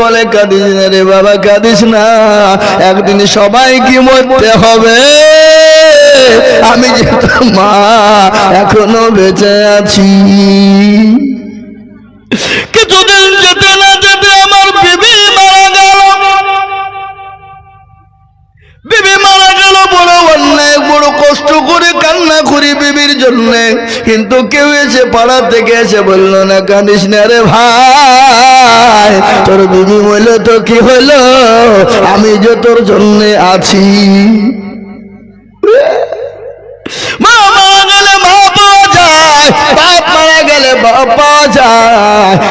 বলে কাঁদিস না রে বাবা, কাঁদিস না। একদিন সবাই কি মরতে হবে? আমি মা, এখনও বেঁচে আছি। কিছুদিন যেতে না যেতে আমার বিবি মারা গেল। বিবি মারা গেল বড় অন্যায় বড় কষ্ট করে কান্না করি বিবির জন্য। কিন্তু কেউ এসে পাড়া থেকে এসে বলল, না কাঁদিস না রে ভাই, তোর বিবি বলল তো কি হলো? আমি যে তোর জন্য আছি।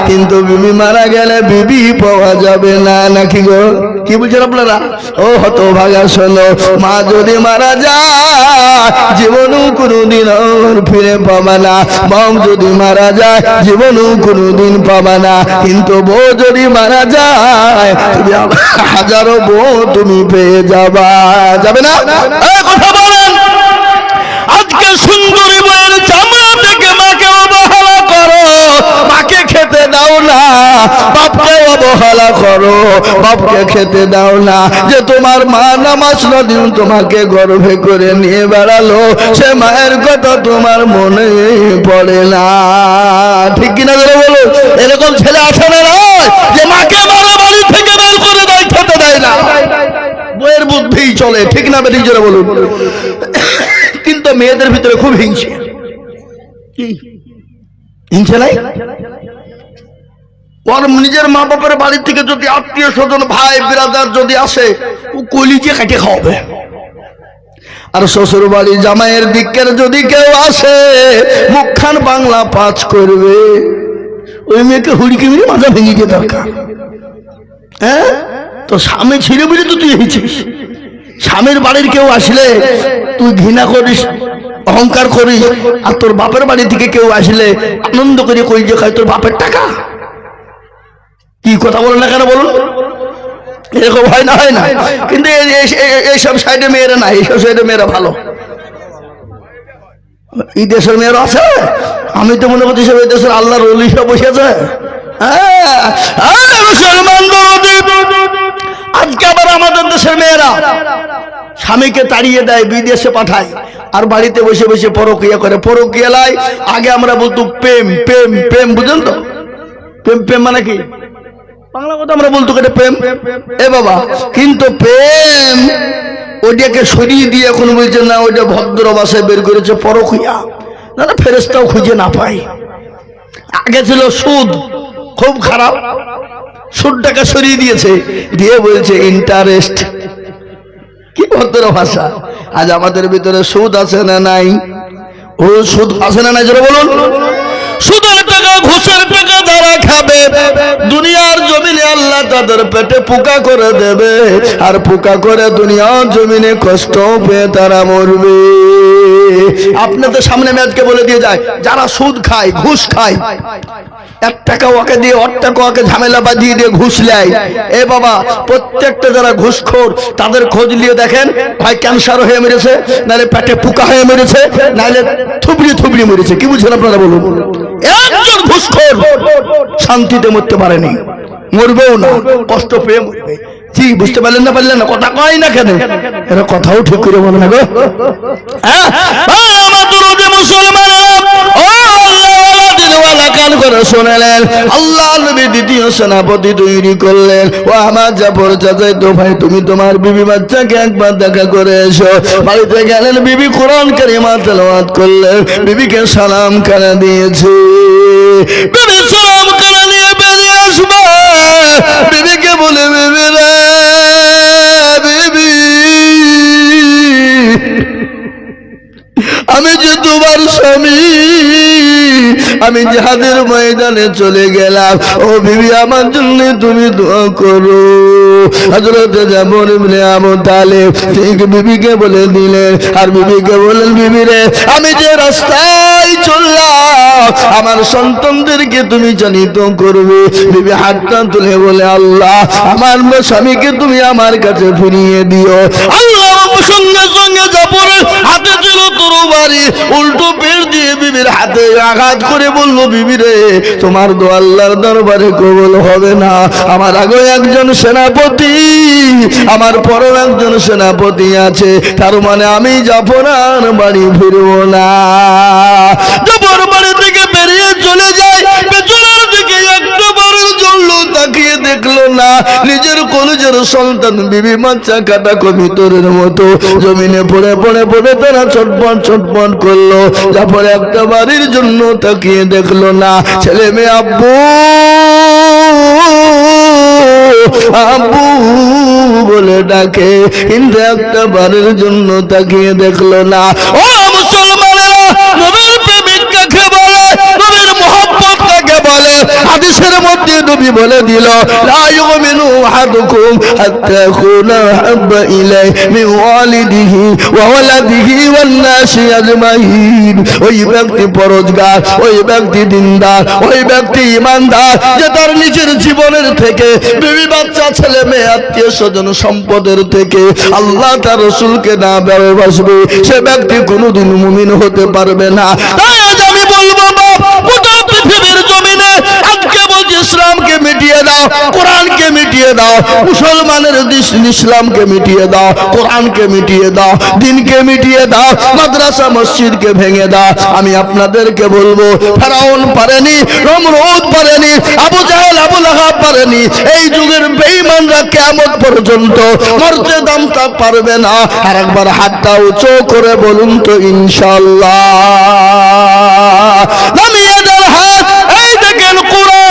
কিন্তু বিবি মারা গেলে বিবি পাওয়া যাবে না নাকি গো? কি বুঝছেন আপনারা? ও হত ভাগা শোনো, মা যদি মারা যায়, জীবনও কোনোদিন ফিরে পাবা না। বাপ যদি মারা যায়, জীবনও কোনোদিন পাবা না। কিন্তু বউ যদি মারা যায়, তুমি হাজারো বউ তুমি পেয়ে যাবা। যাবে না? কথা বলেন। আজকে সুন্দরী বইয়ের চামড়া থেকে মাকে অবহেলা করো। মাকে খেতে দাও না। অবহেলা করো, বাপকে খেতে দাও না। যে তোমার মা নামাজ দিন, তোমাকে গর্ভে করে নিয়ে বেড়ালো, সে মায়ের কথা তোমার মনে পড়ে না। ঠিক কিনা করে বলো এরকম ছেলে আসে না যে মাকে মারা বাড়ি থেকে বের করে দেয়, খেতে দেয় না। বইয়ের বুদ্ধি চলে, ঠিক না বেরিয়ে জোরে বলুন? কিন্তু মেয়েদের ভিতরে খুব হিংসে। হিংসে নাই? ওর নিজের মা বাপের বাড়ি থেকে যদি আত্মীয় স্বজন, ভাই বিরাদার যদি আসে, ও কলিজে কাটে খাওয়াবে। আর শ্বশুর বাড়ি জামাইয়ের দিকের যদি কেউ আসে, মুখখান বাংলা পাঁচ করবে। ওই মেয়েকে হুড়কি মেরে মাথা ভেঙে দিয়ে দরকার। হ্যাঁ? তো স্বামী ছিল বলে তো তুই হয়েছিস। স্বামীর বাড়ির কেউ আসলে তুই ঘৃণা করিস, অহংকার করিস, আর তোর বাপের বাড়ি থেকে কেউ আসলে আনন্দ করে কই যে খায় তোর বাপের টাকা? কি কথা বলেন না কেন বলুন? এরকম হয় না হয় না। কিন্তু এই- এই- এই- এইসব সাইডে মেয়েরা না এইসব সাইডে মেয়েরা ভালো। এই দেশের মেয়েরা আছে? আমি তো মনে করছি সব এই দেশের আল্লাহর অলি সব বসে আছে হ্যাঁ, মুসলমান আজকে আবার আমাদের দেশের মেয়েরা স্বামীকে তাড়িয়ে দেয় বিদেশে পাঠায় আর বাড়িতে বসে বসে পরকিয়া করে। পরকিয়ালায় আগে আমরা বলতো প্রেম প্রেম প্রেম বুঝলেন তো? প্রেম প্রেম মানে কি? বাংলা কথা আমরা বলতো কেটে প্রেম। এ বাবা, কিন্তু প্রেম ওইটাকে সরিয়ে দিয়ে এখন বলছে, না, ওইটা ভদ্র বাসায় বের করেছে পরকিয়া না না ফেরেস্তাও খুঁজে না পাই আগে ছিল সুদ, খুব খারাপ। সুদটাকে সরিয়ে দিয়েছে, দিয়ে বলছে, ইন্টারেস্ট। কি ভদ্র ভাষা। আজ আমাদের ভিতরে সুদ আছে না নাই? ও সুদ আছে না নাই যেটা বলুন। ঘুষের টাকা যারা খাবে। দুনিয়ার জমিনে আল্লাহ তাদের পেটে পোকা করে দেবে। আর পোকা করে দুনিয়ার জমিনে কষ্ট পেয়ে তারা মরবে। আপনাদের সামনে ম্যাচকে বলে দিয়ে যায়, যারা সুদ খায়, ঘুষ খায়, এক টাকা ওকে দিয়ে অট টাকা ওকে ঝামেলা বাঁধিয়ে দিয়ে ঘুষ নেয়। এ বাবা, প্রত্যেকটা যারা ঘুষখোর, তাদের খোঁজ নিয়ে দেখেন হয় ক্যান্সার হয়ে মেরেছে, নাহলে পেটে পোকা হয়ে মেরেছে, নাহলে থুবড়ি থুবড়ি মেরেছে। কি বুঝছেন আপনারা বলুন? একজন ঘুষখোর শান্তিতে মরতে পারেনি। মরবেও না, কষ্ট পেয়ে মরবে। জি, বুঝতে পারলেন না পারলেন না? কথা কয় না কেন? এরা কথাও ঠিক করে বলে না গো। হ্যাঁ হ্যাঁ, আমার দরদে মুসলমানেরা ও আল্লাহওয়ালা দিনওয়ালা কান করে শোনালেন আল্লাহ নবী দ্বিতীয় সেনাপতি তৈরি করলেন। ও আমার জাফর চাচাই তো ভাই, তুমি তোমার বিবি বাচ্চাকে একবার দেখা করে এসো। বাড়িতে গেলেন, বিবি কোরআন কারিমা তেলাওয়াত করলেন, বিবিকে সালাম কানা দিয়েছে? বিবি সালাম কানা নিয়ে বেরিয়ে আসবে? বিবিকে বলে, বিবি রে আমি যাদের ময়দানে চলে গেলাম। ও বিবি, আমার জন্য তুমি দোয়া করো। হজরত যেমন আবু তালেব ঠিক বিবিকে বলে দিলেন, আর বিবিকে বলেন বিবি রে, আমি যে রাস্তায় চললাম, আমার সন্তানদেরকে তুমি জানিত করবে। বিবি হাতটা তুলে বলে, আল্লাহ, আমার স্বামীকে তুমি আমার কাছে ফিরিয়ে দিও। আল্লাহ সঙ্গে সঙ্গে হাতে ছিল উল্টো পেট দিয়ে বিবির হাতে আঘাত করে বলল তোমার দরবারে কবল হবে না। আমার আগে একজন সেনাপতি, আমার পরেও একজন সেনাপতি আছে। তার মানে আমি জাফরার বাড়ি ফিরবো না। জাফর বাড়ি থেকে বেরিয়ে চলে যায়, পেছনের দিকে একটা বারের তাকিয়ে দেখল না। নিজের কলেজের সন্তান বিবি বাচ্চা কাটা কবিতরের মতো। জমিনে পড়ে পড়ে পড়ে তারা ছটপট ছটপট করল। জাফর একটা বাড়ির জন্য তাকিয়ে দেখল না। ছেলে মেয়ে, আব্বু! আব্বু বলে ডাকে। কিন্তু একটা বারের জন্য তাকিয়ে দেখল না। ও হাদিসের মধ্যে নবী বলে দিল লা ইউমিনু আহাদুকুম হাত্তা হাব্বা ইলাই মিন ওয়ালিদিহি ওয়া ওয়ালাদিহি ওয়ান নাসি আজমাইন। ওই ব্যক্তি পরোজগার ওই ব্যক্তি দিনদার ওই ব্যক্তি ইমানদার যে তার নিজের জীবনের থেকে বিবি বাচ্চা ছেলে মেয়ে আত্মীয় স্বজন সম্পদের থেকে আল্লাহ তার রসুলকে না ভালোবাসবে সে ব্যক্তি কোনোদিন মুমিন হতে পারবে না। আজ আমি বলব বাপ, জমিনে আজকে বলছি, ইসলামকে মিটিয়ে দাও, কোরআনকে মিটিয়ে দাও, মুসলমানের ইসলামকে মিটিয়ে দাও, কোরআনকে মিটিয়ে দাও, দিনকে মিটিয়ে দাও, মাদ্রাসা, মসজিদকে ভেঙে দাও। আমি আপনাদেরকে বলব, ফেরাউন পারেনি, নমরুদ পারেনি, আবু জাহেল, আবু লাহাব পারেনি। এই যুগের বেঈমানরা কেমন পর্যন্ত মরতে দামটা পারবে না। আর একবার হাতটা উঁচু করে বলুন তো ইনশাল্লাহ নামিয়ে দেন হাত এই দেখেন কোরআন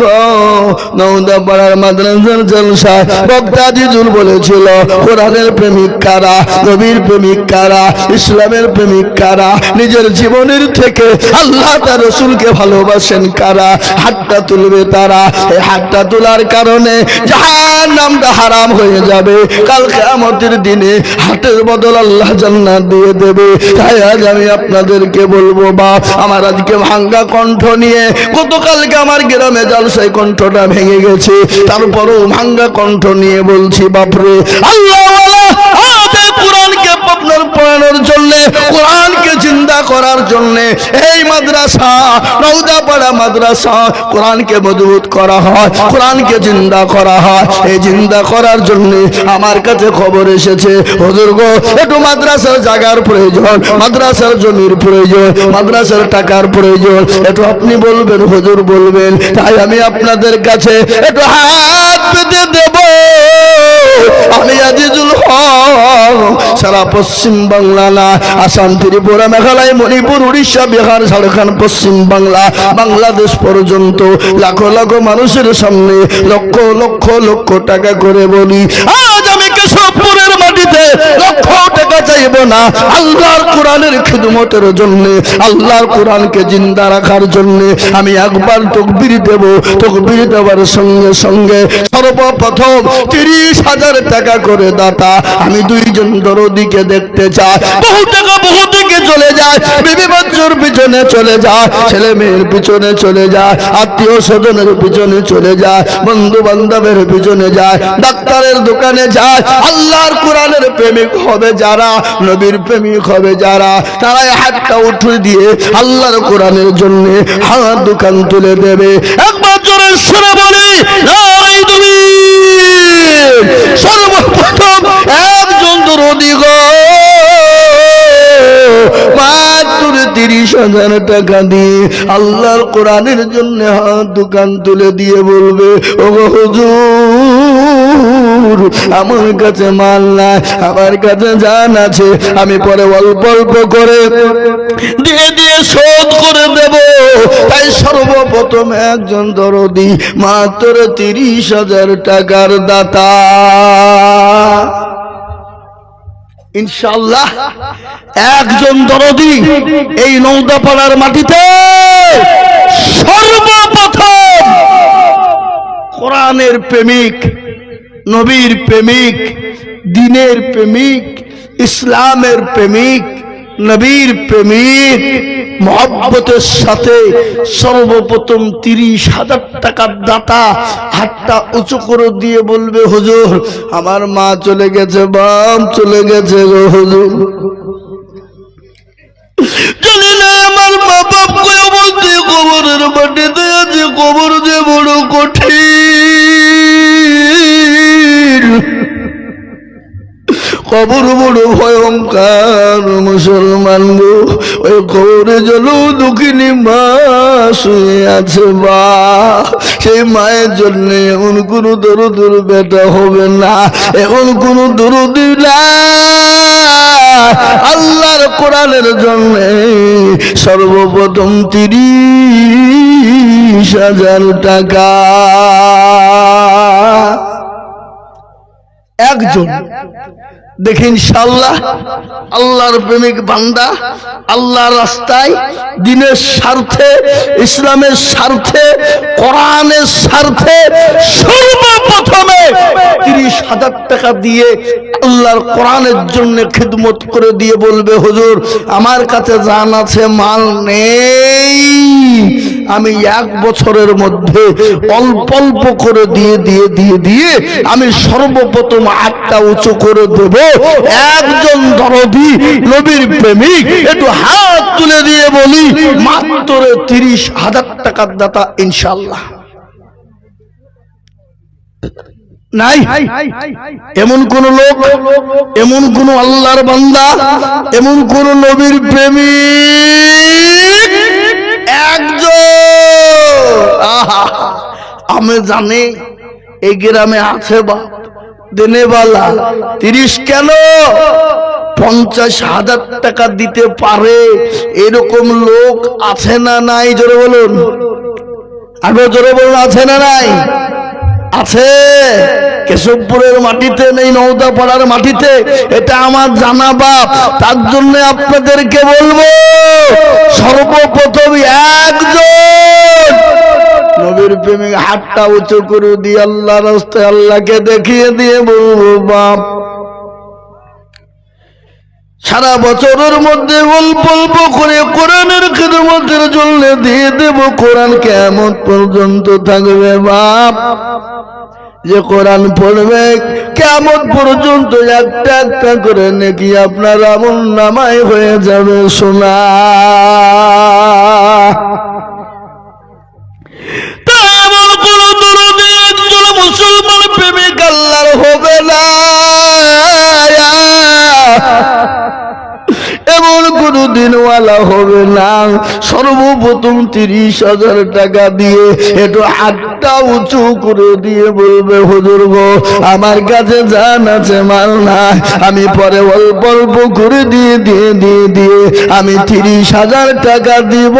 গো। নৌদা পাড়ার মাদ্রাসার জলসা বক্তা বলেছিল, কোরআনের প্রেমিক কারা, নবীর প্রেমিক কারা, ইসলামের প্রেমিক কারা, নিজের জীবনের থেকে আল্লাহ তার রসুলকে ভালোবাসেন কারা, হাতটা তুলবে তারা। এই হাতটা তোলার কারণে নামটা হারাম হয়ে যাবে। কাল কেয়ামতের দিনে হাতের বদল আল্লাহ জান্নাত দিয়ে দেবে। তাই আজ আমি আপনাদেরকে বলব, বাপ, আমার আজকে ভাঙ্গা কণ্ঠ নিয়ে গতকালকে আমার জালসাই কণ্ঠটা ভেঙে গেছে। তারপরও ভাঙ্গা কণ্ঠ নিয়ে বলছি বাপরে আল্লাহ আমাদের কোরআনকে আপনার পড়ানোর জন্য কোরআনকে জিন্দা করার জন্য এই মাদ্রাসা নৌদাপাড়া মাদ্রাসা, কোরআনকে মজবুত করা হয়, কোরআনকে জিন্দা করা হয়। এই জিন্দা করার জন্য আমার কাছে খবর এসেছে, হুজুর গো, একটু মাদ্রাসার জায়গার প্রয়োজন, মাদ্রাসার জমির প্রয়োজন, মাদ্রাসার টাকার প্রয়োজন। একটু আপনি বলবেন, হুজুর বলবেন, তাই আমি আপনাদের কাছে একটু হাত পেতে দেব। সারা পশ্চিম বাংলা না। আসাম, ত্রিপুরা, মেঘালয়, মণিপুর, উড়িষ্যা, বিহার, ঝাড়খণ্ড, পশ্চিম বাংলা। বাংলাদেশ পর্যন্ত লাখো লাখো মানুষের সামনে লক্ষ লক্ষ লক্ষ টাকা করে বলি। আজ আমি কেশবপুরের মাটিতে লক্ষ টাকা চাইব না। আল্লাহর কোরআনের খিদমতের জন্য, আল্লাহর কোরআনকে জিন্দা রাখার জন্য আমি একবার তকবির দেব। তকবির দেওয়ার সঙ্গে সঙ্গে সর্বপ্রথম তিরিশ হাজার টাকা করে দাতা, আমি দুইজন দরদিকে দেখতে চাই। বহু টাকা, বহু দিকে চলে যায়। বিবি বাচ্চার পিছনে চলে যায়, ছেলে মেয়ের পিছনে চলে যায়, আত্মীয় স্বজনের পিছনে চলে যায় বন্ধু বান্ধবের পিছনে যায়, ডাক্তারের দোকানে যায়। আল্লাহর কোরআনের প্রেমিক হবে যারা, নবীর প্রেমিক হবে যারা, তারাই হাতটা উঠে দিয়ে আল্লাহর কোরআনের জন্য হাত দোকান তুলে দেবে। একবার জোরে শুনে বলি সর্বপ্রথম একজন দরদি মাত্র তিরিশ হাজার টাকা দিয়ে আল্লাহর কোরআনের জন্য হাত দোকান তুলে দিয়ে বলবে ও গো হুজুর আমার কাছে মাল নাই আমার কাছে জান আছে আমি পরে অল্প অল্প করে দিয়ে দিয়ে শোধ করে দেব তাই সর্বপ্রথম একজন দরদি মাত্র তিরিশ হাজার টাকার দাতা ইনশাল্লাহ একজন দরদি এই নৌদাপাড়ার মাটিতে সর্বপ্রথম কোরআনের প্রেমিক নবীর প্রেমিক, দিনের প্রেমিক, ইসলামের প্রেমিক, নবীর প্রেমিক, মহব্বতের সাথে সর্বপ্রথম তিরিশ হাজার টাকার দাতা হাতটা উঁচু করে দিয়ে বলবে, হুজুর, আমার মা চলে গেছে বাম চলে গেছে গো, হুজুর। জানি না আমার মা বাপ কয়ে বলতে, কবরের মাটিতে আছে, কবর যে বড় কঠিন। কবর বড় ভয়ঙ্কর মুসলমান গো। ওই কবরে জল দুঃখিনী মা শুয়ে আছে বা। সেই মায়ের জন্য এমন কোনো দরদুর বেটা হবে না। এমন কোনো দরদি আল্লাহর কোরআনের জন্য সর্বপ্রথম তিরিশ হাজার টাকা। একজন। দেখে ইনশাল্লাহ আল্লাহর প্রেমিক বান্দা, আল্লাহর রাস্তায় দিনের স্বার্থে, ইসলামের স্বার্থে, কোরআনের স্বার্থে সর্বপ্রথমে তিরিশ হাজার টাকা দিয়ে আল্লাহর কোরআনের জন্য খিদমত করে দিয়ে বলবে, হুজুর, আমার কাছে জান আছে, মাল নেই। আমি এক বছরের মধ্যে অল্প অল্প করে দিয়ে দিয়ে দিয়ে দিয়ে আমি সর্বপ্রথম হাতটা উঁচু করে দেব। একজন দরদি, নবীর প্রেমিক, একটু হাত তুলে দিয়ে বলি, মাত্র তিরিশ হাজার টাকার দাতা ইনশাল্লাহ নাই? এমন কোন লোক, এমন কোন আল্লাহর বান্দা, এমন কোন নবীর প্রেমিক আহা! আমি জানি এই গ্রামে আছে বা দিনেবালা তিরিশ কেন? পঞ্চাশ হাজার টাকা দিতে পারে এরকম লোক আছে না নাই? জোরে বলুন। আগে জোরে বলুন, আছে না নাই? আছে। কেশবপুরের মাটিতে নেই নৌদা পাড়ার মাটিতে। এটা আমার জানা বাপ। তার জন্য আপনাদেরকে বলব, সর্বপ্রথম একজন। নবীর প্রেমিক হাতটা উঁচু করে দিয়ে আল্লাহ রাস্তায় আল্লাহকে দেখিয়ে দিয়ে বলব, বাপ। সারা বছরের মধ্যে অল্প অল্প করে কোরআনের খেদমতের জন্য দিয়ে দেব। কোরআন কেমন পর্যন্ত থাকবে, বাপ? যে কোরআন পড়বে, কেমন পর্যন্ত একটা একটা করে নাকি আপনার আমল নামাই হয়ে যাবে শোনা। দিনওয়ালা হবে না। সর্বপ্রথম তিরিশ হাজার টাকা দিয়ে একটু হাতটা উঁচু করে দিয়ে বলবে, হুজুর গো, আমার কাছে জান আছে, মাল না আমি পরে অল্প অল্প করে দিয়ে দিয়ে দিয়ে দিয়ে আমি তিরিশ হাজার টাকা দিব।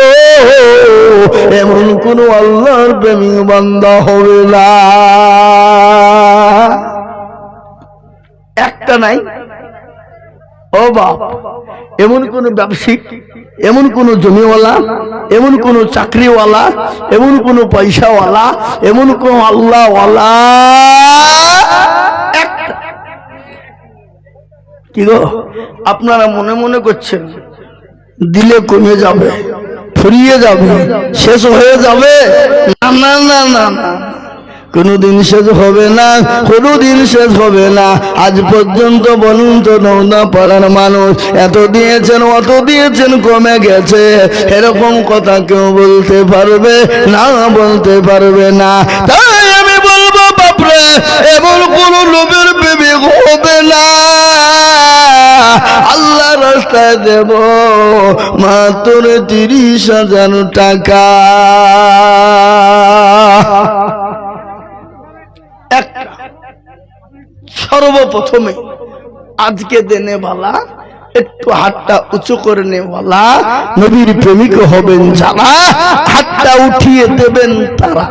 এমন কোন আল্লাহর প্রেমিক বান্দা হবে না। একটা নাই। ও বাপ, এমন কোন ব্যবসায়িক এমন কোন জমিওয়ালা, এমন কোন চাকরিওয়ালা, এমন কোন পয়সাওয়ালা, এমন কোন আল্লাহওয়ালা। কি গো, আপনারা মনে মনে করছেন, দিলে কমে যাবে, ফুরিয়ে যাবে, শেষ হয়ে যাবে? না না না না না। কোনোদিন শেষ হবে না, কোনোদিন শেষ হবে না। আজ পর্যন্ত বলুন তো নৌনা পাড়ার মানুষ, এত দিয়েছেন, অত দিয়েছেন, কমে গেছে। এরকম কথা কেউ বলতে পারবে না, বলতে পারবে না। তাই আমি বলব, বাপরে, এমন কোন লোকের বিবেক হবে না। আল্লাহ রাস্তায় দেব মাত্র তিরিশ হাজার টাকা একটা সর্বপ্রথমে আজকে দেনে বালা একটু হাতটা উঁচু করে নেওয়ালা, নবীর প্রেমিক হবেন যারা, হাতটা উঠিয়ে দেবেন তারা।